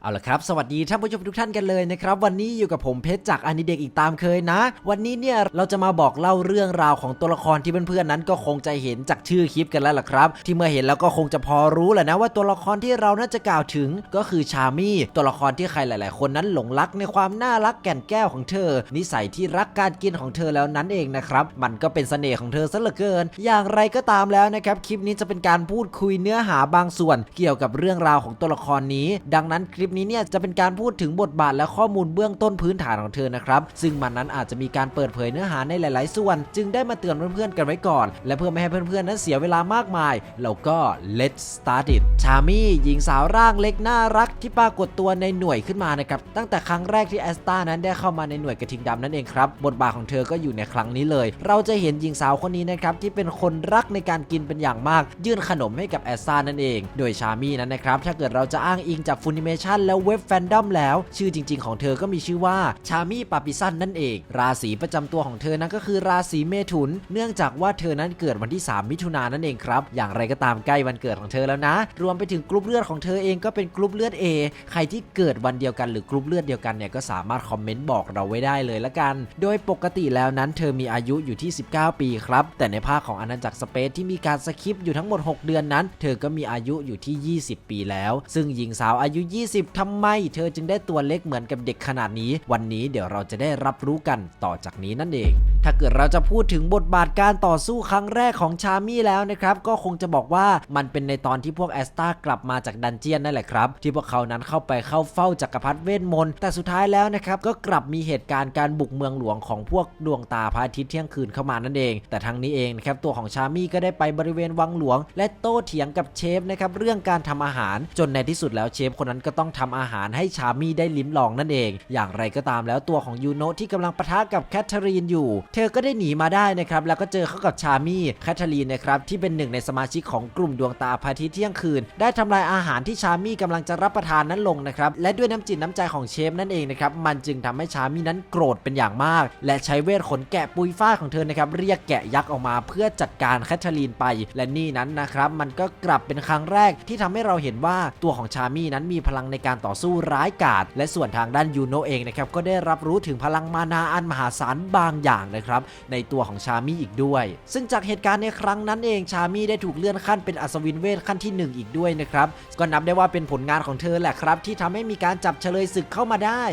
เอาละครับ สวัสดีท่านผู้ชมทุกท่านกันเลยนะครับ วันนี้อยู่กับผมเพชรจากอนิเด็กอีกตามเคยนะ วันนี้เนี่ยเราจะมาบอกเล่าเรื่องราวของตัวละครที่เพื่อนๆนั้นก็คงจะเห็นจากชื่อคลิปกันแล้วล่ะครับ ที่เมื่อเห็นแล้วก็คงจะพอรู้แหละนะว่าตัวละครที่เราน่าจะกล่าวถึงก็คือชามี่ตัวละครที่ใครหลาย ๆ คนนั้นหลงรักในความน่ารักแก่นแก้วของเธอ นิสัยที่รักการกินของเธอแล้วนั้นเองนะครับมันก็เป็นเสน่ห์ของเธอซะเหลือเกิน อย่างไรก็ตามแล้วนะครับคลิปนี้จะเป็นการพูดคุยเนื้อหาบางส่วน เกี่ยวกับเรื่องราวของตัวละครนี้ ดังนั้นคลิปนี้เนี่ยจะเป็นการพูดถึงบทบาทและข้อมูลเบื้องต้นพื้นฐานของเธอนะครับ ซึ่งมันนั้นอาจจะมีการเปิดเผยเนื้อหาในหลาย ๆ ส่วน จึงได้มาเตือนเพื่อน ๆ กันไว้ก่อน และเพื่อไม่ให้เพื่อน ๆ นั้นเสียเวลามากมาย เราก็ let's start it ชามี่หญิงสาวร่างเล็กน่ารักที่ปรากฏตัวในหน่วยขึ้นมานะครับตั้งแต่ครั้งแรกที่แอสตานั้นได้เข้ามาในหน่วยกระทิงดำนั่นเองครับบทบาทของเธอก็อยู่ในครั้งนี้เลย เราจะเห็นหญิงสาวคนนี้นะครับที่เป็นคนรักในการกินเป็นอย่างมาก ยื่นขนมให้กับแอสตานั่นเอง โดยชามี่นั้นนะครับถ้าเกิดเราจะอ้างอิงจากฟูนิเมชันและเว็บแฟนดอมแล้ว ชื่อจริง ๆ ของเธอก็มีชื่อว่าชามี่ปาปิซันนั่นเอง ราศีประจำตัวของเธอนั้นก็คือราศีเมถุน เนื่องจากว่าเธอนั้นเกิดวันที่ 3 มิถุนายนนั่นเองครับอย่างไรก็ตามใกล้วันเกิดของเธอแล้วนะ รวมไปถึงกรุ๊ปเลือดของเธอเองก็เป็นกรุ๊ปเลือด A ใครที่เกิดวันเดียวกันหรือกรุ๊ปเลือดเดียวกันเนี่ยก็สามารถคอมเมนต์บอกเราไว้ได้เลยละกัน โดยปกติแล้วนั้นเธอมีอายุอยู่ที่ 19 ปีครับ แต่ในภาคของอาณาจักรสเปซที่มีการสคิปอยู่ทั้งหมด 6 เดือนนั้น เธอก็มีอายุอยู่ที่ 20 ปีแล้ว ซึ่งหญิงสาวอายุ 20ทำไม เธอจึงได้ตัวเล็กเหมือนกับเด็กขนาดนี้ วันนี้เดี๋ยวเราจะได้รับรู้กันต่อจากนี้นั่นเอง ถ้าเกิดเราจะพูดถึงบทบาทการต่อสู้ครั้งแรกของชามี่แล้วนะครับ ก็คงจะบอกว่ามันเป็นในตอนที่พวกแอสตากลับมาจากดันเจียนนั่นแหละครับ ที่พวกเขานั้นเข้าไปเข้าเฝ้าจักรพรรดิเวทมนต์แต่สุดท้ายแล้วนะครับก็กลับมีเหตุการณ์การบุกเมืองหลวงของพวกดวงตาพระอาทิตย์เที่ยงคืนเข้ามานั่นเอง แต่ทั้งนี้เองนะครับตัวของชามี่ก็ได้ไปบริเวณวังหลวง และโต้เถียงกับเชฟนะครับเรื่องการทำอาหารจนในที่สุดแล้วเชฟคนนั้นก็ต้องทำอาหารให้ชามี่ได้ลิ้มลองนั่นเอง อย่างไรก็ตามแล้วตัวของยูโนะที่กำลังปะทะกับแคทเธอรีนอยู่ เธอก็ได้หนีมาได้นะครับแล้วก็เจอเข้ากับชามี่แคทเธอรีนนะครับที่เป็นหนึ่งในสมาชิกของกลุ่มดวงตาพาทิตย์เที่ยงคืน ได้ทำลายอาหารที่ชามี่กำลังจะรับประทานนั้นลงนะครับและด้วยน้ำจิตน้ำใจของเชฟนั่นเองนะครับมันจึงทำให้ชามี่นั้นโกรธเป็นอย่างมาก และใช้เวทขนแกะปุยฝ้าของเธอนะครับเรียกแกะยักษ์ออกมาเพื่อจัดการแคทเธอรีนไป และนี่นั้นนะครับมันก็กลับเป็นครั้งแรกที่ทำให้เราเห็นว่าตัวของชามี่นั้นมีพลังในการต่อสู้ร้ายกาจและส่วนทางด้านยูโนเองนะครับก็ได้รับรู้ถึงพลังมานาอันมหาศาลบางอย่างนะครับในตัวของชามี่อีกด้วย ซึ่งจากเหตุการณ์ในครั้งนั้นเองชามี่ได้ถูกเลื่อนขั้นเป็นอัศวินเวทขั้นที่ 1 อีกด้วยนะครับก็นับได้ว่าเป็นผลงานของเธอแหละครับ ที่ทำให้มีการจับเฉลยศึกเข้ามาได้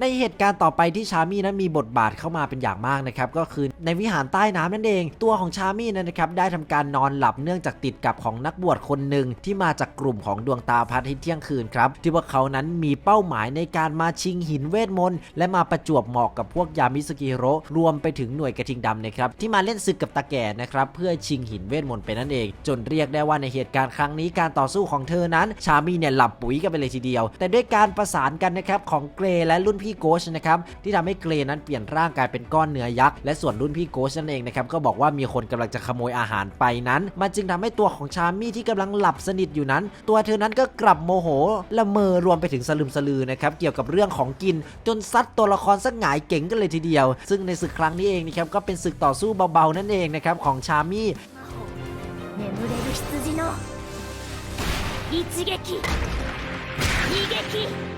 ในเหตุการณ์ต่อไปที่ชามี่นั้นมีบทบาทเข้ามาเป็นอย่างมากนะครับก็คือในวิหารใต้น้ำนั่นเอง ตัวของชามี่นั้นนะครับได้ทำการนอนหลับเนื่องจากติดกับของนักบวชคนหนึ่งที่มาจากกลุ่มของดวงตาพระอาทิตย์เที่ยงคืนครับที่พวกเขานั้นมีเป้าหมายในการมาชิงหินเวทมนต์และมาประจวบเหมาะกับพวกยามิสกิโรรวมไปถึงหน่วยกระทิงดำนะครับที่มาเล่นศึกกับตาแก่นะครับเพื่อชิงหินเวทมนต์ไปนั่นเอง จนเรียกได้ว่าในเหตุการณ์ครั้งนี้การต่อสู้ของเธอนั้น ชามี่เนี่ยหลับปุ๋ยกันไปเลยทีเดียว แต่ด้วยการประสานกันนะครับของเกรและรุ่นพี่โกชนะครับ ที่ทำให้เกรนั้นเปลี่ยนร่างกายเป็นก้อนเนื้อยักษ์และส่วนรุ่นพี่โกชนั่นเองนะครับก็บอกว่ามีคนกำลังจะขโมยอาหารไปนั้น มันจึงทำให้ตัวของชามี่ที่กำลังหลับสนิทอยู่นั้น ตัวเธอนั้นก็กลับโมโหละเมอรวมไปถึงสลึมสลือนะครับเกี่ยวกับเรื่องของกิน จนซัดตัวละครสักหงายเก่งกันเลยทีเดียว ซึ่งในศึกครั้งนี้เองนะครับก็เป็นศึกต่อสู้เบาๆนั่นเองนะครับของชามี่ 眠れる羊の一撃二撃残撃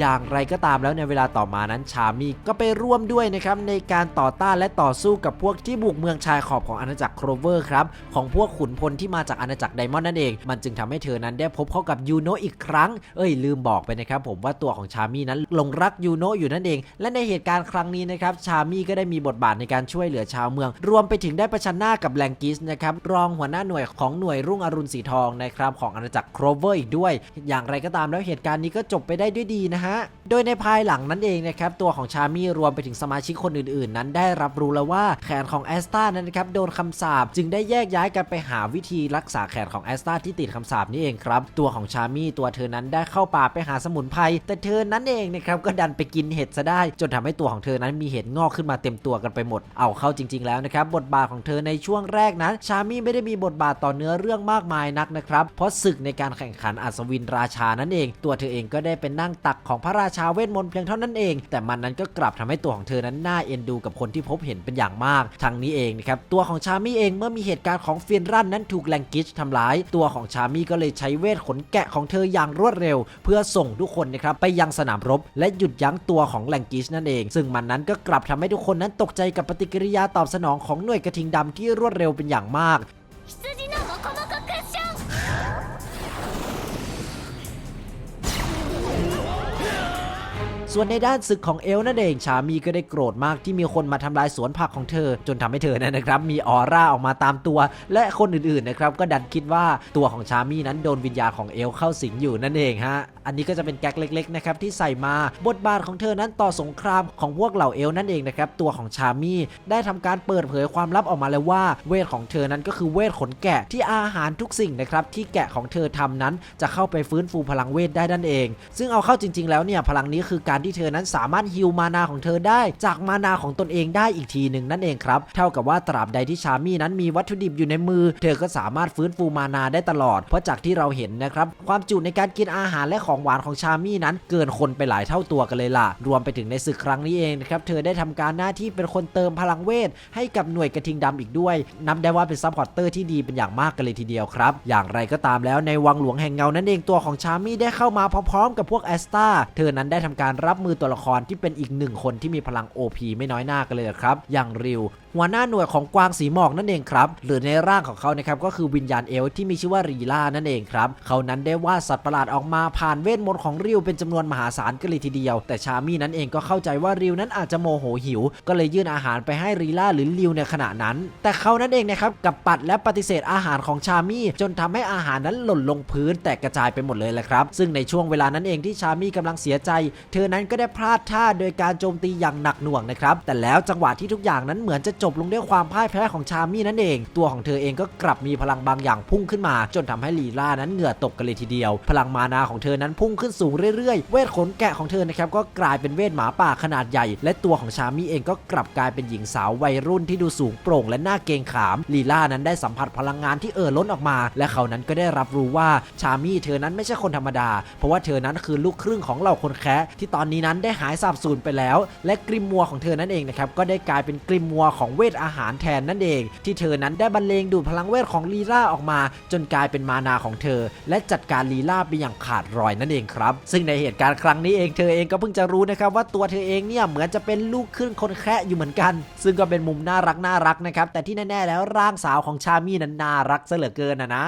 อย่างไรก็ตามแล้วในเวลาต่อมานั้นชามีก็ไปร่วมด้วยนะครับในการต่อต้านและต่อสู้กับพวกที่บุกเมืองชายขอบของอาณาจักรโครเวอร์ครับของพวกขุนพลที่มาจากอาณาจักรไดมอนด์นั่นเอง มันจึงทำให้เธอนั้นได้พบเข้ากับยูโนอีกครั้ง เอ้ยลืมบอกไปนะครับผมว่าตัวของชามีนั้นหลงรักยูโนอยู่นั่นเอง และในเหตุการณ์ครั้งนี้นะครับชามีก็ได้มีบทบาทในการช่วยเหลือชาวเมือง รวมไปถึงได้ประชันหน้ากับแลงกิสนะครับรองหัวหน้าหน่วยของหน่วยรุ่งอรุณสีทองนะครับของอาณาจักรโครเวอร์อีกด้วย อย่างไรก็ตามแล้วเหตุการณ์นี้ก็จบไปได้ด้วยดีนะฮะ โดยในภายหลังนั้นเองนะครับตัวของชามี่รวมไปถึงสมาชิกคนอื่นๆ นั้นได้รับรู้แล้วว่าแขนของแอสตานั้นนะครับโดนคำสาปจึงได้แยกย้ายกันไปหาวิธีรักษาแขนของแอสตาที่ติดคำสาปนี่เองครับ ตัวของชามี่ตัวเธอนั้นได้เข้าป่าไปหาสมุนไพรแต่เธอนั้นเองนะครับก็ดันไปกินเห็ดซะได้ จนทำให้ตัวของเธอนั้นมีเห็ดงอกขึ้นมาเต็มตัวกันไปหมดเอาเข้าจริง ๆ แล้วนะครับบทบาทของเธอในช่วงแรกนั้น ชามี่ไม่ได้มีบทบาทต่อเนื้อเรื่องมากมายนักนะครับเพราะศึกในการแข่งขันอัศวินราชานั่นเอง ตัวเธอเองก็ได้เป็นนั่งตักของของพระราชาเวทมนต์เพียงเท่านั้นเอง แต่มันนั้นก็กลับทำให้ตัวของเธอนั้นน่าเอ็นดูกับคนที่พบเห็นเป็นอย่างมากทั้งนี้เองนะครับตัวของชามี่เองเมื่อมีเหตุการณ์ของเฟียนรันนั้นถูกแลงกิชทำร้าย ตัวของชามี่ก็เลยใช้เวทขนแกะของเธออย่างรวดเร็ว เพื่อส่งทุกคนนะครับไปยังสนามรบ และหยุดยั้งตัวของแลงกิชนั่นเอง ซึ่งมันนั้นก็กลับทำให้ทุกคนนั้นตกใจกับปฏิกิริยาตอบสนองของหน่วยกระทิงดำที่รวดเร็วเป็นอย่างมาก ส่วนในด้านศึกของเอลนั่นเองชามีก็ได้โกรธมากที่มีคนมาทำลายสวนผักของเธอ จนทำให้เธอนั้นนะครับ มีออร่าออกมาตามตัว และคนอื่นๆนะครับก็ดันคิดว่าตัวของชามีนั้นโดนวิญญาณของเอลเข้าสิงอยู่นั่นเองฮะอันนี้ก็จะเป็นแก๊กเล็กๆนะครับที่ใส่มาบทบาทของเธอนั้นต่อสงครามของพวกเหล่าเอลนั่นเองนะครับตัวของชามีได้ทำการเปิดเผยความลับออกมาแล้วว่าเวทของเธอนั้นก็คือเวทขนแกะที่อาหารทุกสิ่งนะครับที่แกะของเธอทำนั้นจะเข้าไปฟื้นฟูพลังเวทได้นั่นเอง ซึ่งเอาเข้าจริง ๆ แล้วเนี่ยพลังนี้คือการที่เธอนั้นสามารถฮิวมานาของเธอได้ จากมานาของตนเองได้อีกทีหนึ่งนั่นเองครับ เท่ากับว่าตราบใดที่ชามี่นั้นมีวัตถุดิบอยู่ในมือ เธอก็สามารถฟื้นฟูมานาได้ตลอด เพราะจากที่เราเห็นนะครับ ความจุในการกินอาหารและของหวานของชามี่นั้น เกินคนไปหลายเท่าตัวกันเลยล่ะ รวมไปถึงในศึกครั้งนี้เองนะครับ เธอได้ทำการหน้าที่เป็นคนเติมพลังเวท ให้กับหน่วยกระทิงดำอีกด้วย นับได้ว่าเป็นซัพพอร์ตเตอร์ที่ดีเป็นอย่างมากกันเลยทีเดียวครับ อย่างไรก็ตามแล้วในวังหลวงแห่งเงานั้นเองตัวของชามี่ได้เข้ามาพร้อมๆ กับพวกแอสตาเธอนั้นได้ทำการรับมือตัวละครที่เป็นอีกหนึ่งคนที่มีพลัง OP ไม่น้อยหน้ากันเลยครับ อย่างริว หัวหน้าหน่วยของกวางสีหมอกนั่นเองครับหรือในร่างของเขานะครับก็คือวิญญาณเอลที่มีชื่อว่ารีล่านั่นเองครับเขานั้นได้วาดสัตว์ประหลาดออกมาผ่านเวทมนต์ของริวเป็นจำนวนมหาศาลกันเลยทีเดียว แต่ชามี่นั้นเองก็เข้าใจว่าริวนั้นอาจจะโมโหหิว ก็เลยยื่นอาหารไปให้รีล่าหรือริวในขณะนั้น แต่เขานั้นเองนะครับกับปัดและปฏิเสธอาหารของชามี่จนทำให้อาหารนั้นหล่นลงพื้นแตกกระจายไปหมดเลยแหละครับ ซึ่งในช่วงเวลานั้นเองที่ชามี่กำลังเสียใจ เธอนั้นก็ได้พลาดท่าโดยการโจมตีอย่างหนักหน่วงนะครับแต่แล้วจังหวะที่ทุกอย่างนั้นเหมือนจะจจบลงด้วยความพ่ายแพ้ของชามี่นั่นเอง ตัวของเธอเองก็กลับมีพลังบางอย่างพุ่งขึ้นมา จนทำให้ลีลานั้นเหงื่อตกกันเลยทีเดียว พลังมานาของเธอนั้นพุ่งขึ้นสูงเรื่อยๆ เวทขนแกะของเธอนะครับก็กลายเป็นเวทหมาป่าขนาดใหญ่ และตัวของชามี่เองก็กลับกลายเป็นหญิงสาววัยรุ่นที่ดูสูงโปร่งและหน่าเกรงขามลีลานั้นได้สัมผัสพลังงานที่เอ่อล้นออกมา และเขานั้นก็ได้รับรู้ว่าชามี่เธอนั้นไม่ใช่คนธรรมดา เพราะว่าเธอนั้นคือลูกครึ่งของเหล่าคนแคะที่ตอนนี้นั้นได้หายสาบสูญไปแล้ว และกริมมัวของเธอนั่นเองนะครับก็ได้กลายเป็นกริมมัวของเวทอาหารแทนนั่นเอง ที่เธอนั้นได้บรรเลงดูดพลังเวทของลีลาออกมา จนกลายเป็นมานาของเธอ และจัดการลีลาไปอย่างขาดรอยนั่นเองครับ ซึ่งในเหตุการณ์ครั้งนี้เองเธอเองก็เพิ่งจะรู้นะครับว่าตัวเธอเองเนี่ยเหมือนจะเป็นลูกครึ่งคนแคะอยู่เหมือนกัน ซึ่งก็เป็นมุมน่ารักน่ารักนะครับแต่ที่แน่ๆแล้วร่างสาวของชามี่นั้นน่ารักซะเหลือเกินนะนะ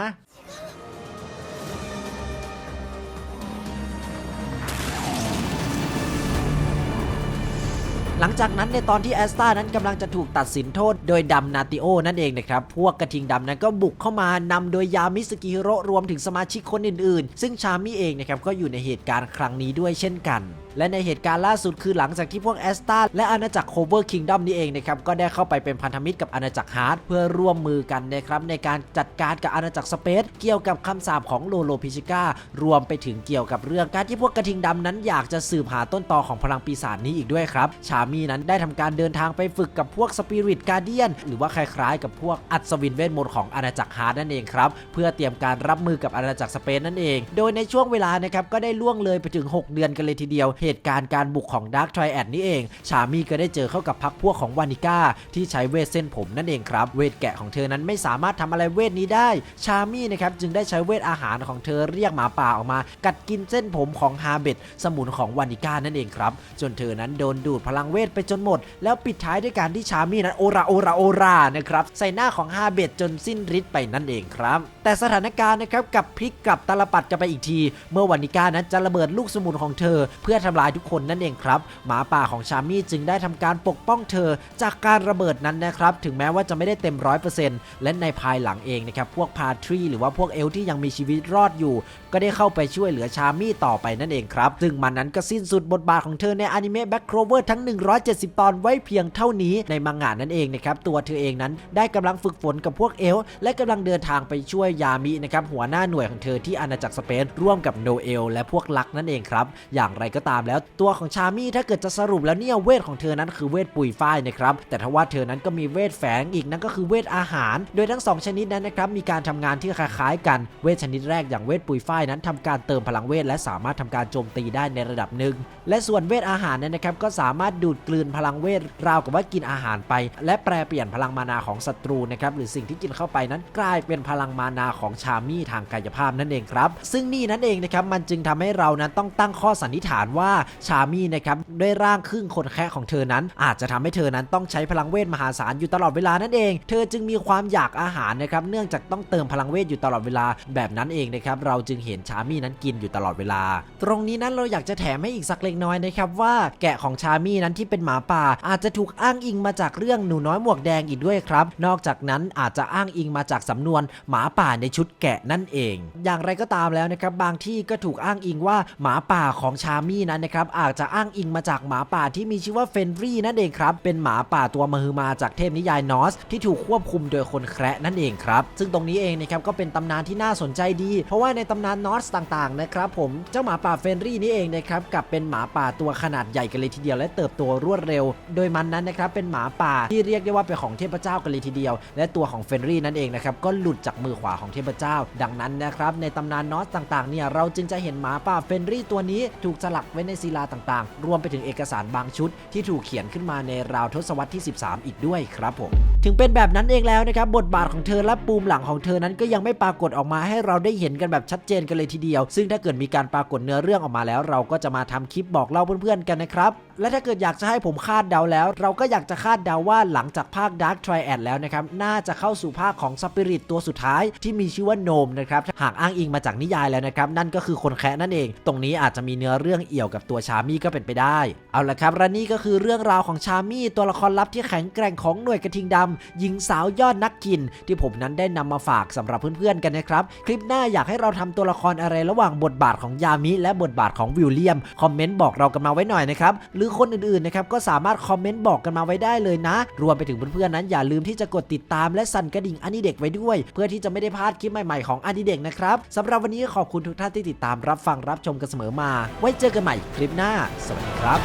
หลังจากนั้นในตอนที่แอสตานั้นกำลังจะถูกตัดสินโทษโดยดัมนาติโอนั่นเองนะครับ พวกกระทิงดำนั้นก็บุกเข้ามานำโดยยามิสกิฮิโร่รวมถึงสมาชิกคนอื่นๆ ซึ่งชามิเองนะครับก็อยู่ในเหตุการณ์ครั้งนี้ด้วยเช่นกัน และในเหตุการณ์ล่าสุดคือหลังจากที่พวกแอสตาและอาณาจักรโคเวอร์คิงดอมนี่เองนะครับก็ได้เข้าไปเป็นพันธมิตรกับอาณาจักรฮาร์ดเพื่อร่วมมือกันนะครับในการจัดการกับอาณาจักรสเปซเกี่ยวกับคำสาปของโลโลพิชิก้ารวมไปถึงเกี่ยวกับเรื่องการที่พวกกระทิงดำนั้นอยากจะสืบหาต้นตอของพลังปีศาจนี้อีกด้วยครับชามีนั้นได้ทำการเดินทางไปฝึกกับพวกสปิริตการเดียนหรือว่าคล้ายๆ กับพวกอัศวินเวทมนต์ของอาณาจักรฮาร์ดนั่นเองครับเพื่อเตรียมการรับมือกับอาณาจักรสเปนนั่นเอง โดยในช่วงเวลานะครับก็ได้ล่วงเลยไปถึง 6 เดือนกันเลยทีเดียว เหเหตุการณ์การบุกของดาร์กทริแอดนี่เอง ชามีก็ได้เจอเข้ากับพักพวกของวานิก้าที่ใช้เวทเส้นผมนั่นเองครับเวทแกะของเธอนั้นไม่สามารถทำอะไรเวทนี้ได้ ชามีนะครับจึงได้ใช้เวทอาหารของเธอเรียกหมาป่าออกมา กัดกินเส้นผมของฮาเบตสมุนของวานิก้านั่นเองครับ จนเธอนั้นโดนดูดพลังเวทไปจนหมด แล้วปิดท้ายด้วยการที่ชามีนั้นโอราโอราโอรานะครับใส่หน้าของฮาเบตจนสิ้นฤทธิ์ไปนั่นเองครับ แต่สถานการณ์นะครับกับพลิกกลับตลปัดกันไปอีกที เมื่อวานิก้านั้นจะระเบิดลูกสมุนของเธอ เพื่อทำลายทุกคนนั่นเองครับ หมาป่าของชามีจึงได้ทำการปกป้องเธอจากการระเบิดนั้นนะครับ ถึงแม้ว่าจะไม่ได้เต็มร้อยเปอร์เซ็นต์และในภายหลังเองนะครับ พวกพาทรีหรือว่าพวกเอลที่ยังมีชีวิตรอดอยู่ ก็ได้เข้าไปช่วยเหลือชามี่ต่อไปนั่นเองครับ ซึ่งมันนั้นก็สิ้นสุดบทบาทของเธอในอนิเมะแบ็คโครเวอร์ทั้ง 170 ตอนไว้เพียงเท่านี้ในมังงะนั่นเองนะครับตัวเธอเองนั้นได้กำลังฝึกฝนกับพวกเอลและกำลังเดินทางไปช่วยยามินะครับหัวหน้าหน่วยของเธอที่อาณาจักรสเปนร่วมกับโนเอลและพวกลักนั่นเองครับอย่างไรก็ตามามแล้วตัวของชามี่ถ้าเกิดจะสรุปแล้วเนี่ยเวทของเธอนั้นคือเวทปุยฝ้ายนะครับแต่ถ้าว่าเธอนั้นก็มีเวทแฝงอีกนั่นก็คือเวทอาหาร โดยทั้งสองชนิดนั้นนะครับมีการทำงานที่คล้ายๆ กันเวทชนิดแรกอย่างเวทปุยฝ้ายนั้นทำการเติมพลังเวทและสามารถทำการโจมตีได้ในระดับหนึ่งและส่วนเวทอาหารนั้นนะครับก็สามารถดูดกลืนพลังเวทราวกับว่ากินอาหารไป และแปรเปลี่ยนพลังมานาของศัตรูนะครับหรือสิ่งที่กินเข้าไปนั้นกลายเป็นพลังมานาของชามี่ทางกายภาพนั่นเองครับซึ่งนี่นั่นเองนะครับมันจึงทำให้เรานั้นต้องตั้งข้อสันนิษฐานว่าชามี่นะครับด้วยร่างครึ่งคนแคะของเธอนั้น อาจจะทำให้เธอนั้นต้องใช้พลังเวทมหาศาลอยู่ตลอดเวลานั่นเอง เธอจึงมีความอยากอาหารนะครับเนื่องจากต้องเติมพลังเวทอยู่ตลอดเวลาแบบนั้นเองนะครับเราจึงเห็นชามี่นั้นกินอยู่ตลอดเวลา ตรงนี้นั้นเราอยากจะแถมให้อีกสักเล็กน้อยนะครับว่าแกะของชามี่นั้นที่เป็นหมาป่า อาจจะถูกอ้างอิงมาจากเรื่องหนูน้อยหมวกแดงอีกด้วยครับ นอกจากนั้นอาจจะอ้างอิงมาจากสำนวนหมาป่าในชุดแกะนั่นเอง อย่างไรก็ตามแล้วนะครับบางที่ก็ถูกอ้างอิงว่าหมาป่าของชามี่นั้นนะครับอาจจะอ้างอิงมาจากหมาป่าที่มีชื่อว่าเฟนรี่นั่นเองครับ เป็นหมาป่าตัวมหึมาจากเทพนิยายนอส ที่ถูกควบคุมโดยคนแคระนั่นเองครับ ซึ่งตรงนี้เองนะครับก็เป็นตำนานที่น่าสนใจดี เพราะว่าในตำนานนอสต่างๆนะครับผมเจ้าหมาป่าเฟนรี่นี่เองนะครับกับเป็นหมาป่าตัวขนาดใหญ่กันเลยทีเดียวและเติบโตรวดเร็ว โดยมันนั้นนะครับเป็นหมาป่าที่เรียกได้ว่าเป็นของเทพเจ้ากันเลยทีเดียว และตัวของเฟนรี่นั่นเองนะครับก็หลุดจากมือขวาของเทพเจ้า ดังนั้นนะครับในตำนานนอสต่างๆเนี่ยเราจึงจะเห็นหมาป่าเฟนรี่ตัวนี้ถูกสลักไว้ในศิลาต่างๆ รวมไปถึงเอกสารบางชุด ที่ถูกเขียนขึ้นมาในราวทศวรรษที่ 13 อีกด้วยครับผม ถึงเป็นแบบนั้นเองแล้วนะครับ บทบาทของเธอและปูมหลังของเธอนั้นก็ยังไม่ปรากฏออกมาให้เราได้เห็นกันแบบชัดเจนกันเลยทีเดียว ซึ่งถ้าเกิดมีการปรากฏเนื้อเรื่องออกมาแล้ว เราก็จะมาทำคลิปบอกเล่าเพื่อนๆกันนะครับและถ้าเกิดอยากจะให้ผมคาดเดาแล้ว เราก็อยากจะคาดเดาว่าหลังจากภาค Dark Triad แล้วนะครับ น่าจะเข้าสู่ภาคของสปิริตตัวสุดท้ายที่มีชื่อว่าโนมนะครับหากอ้างอิงมาจากนิยายแล้วนะครับ นั่นก็คือคนแคะนั่นเอง ตรงนี้อาจจะมีเนื้อเรื่องเอี่ยวกับตัวชามี่ก็เป็นไปได้ เอาละครับและนี่ก็คือเรื่องราวของชามี่ตัวละครลับที่แข็งแกร่งของหน่วยกระทิงดำหญิงสาวยอดนักกิน ที่ผมนั้นได้นำมาฝากสำหรับเพื่อนๆกันนะครับ คลิปหน้าอยากให้เราทำตัวละครอะไรระหว่างบทบาทของยามิ และบทบาทของวิลเลียม คอมเมนต์บอกเรากันมาไว้หน่อยนะครับ หรือคนอื่นๆนะครับก็สามารถคอมเมนต์บอกกันมาไว้ได้เลยนะ รวมไปถึงเพื่อนๆนั้นอย่าลืมที่จะกดติดตามและสั่นกระดิ่งอนนี้เด็กไว้ด้วย เพื่อที่จะไม่ได้พลาดคลิปใหม่ๆของอนนี้เด็กนะครับสำหรับวันนี้ขอบคุณทุกท่านที่ติดตามรับฟังรับชมกันเสมอมา ไว้เจอกันใหม่คลิปหน้า สวัสดีครับ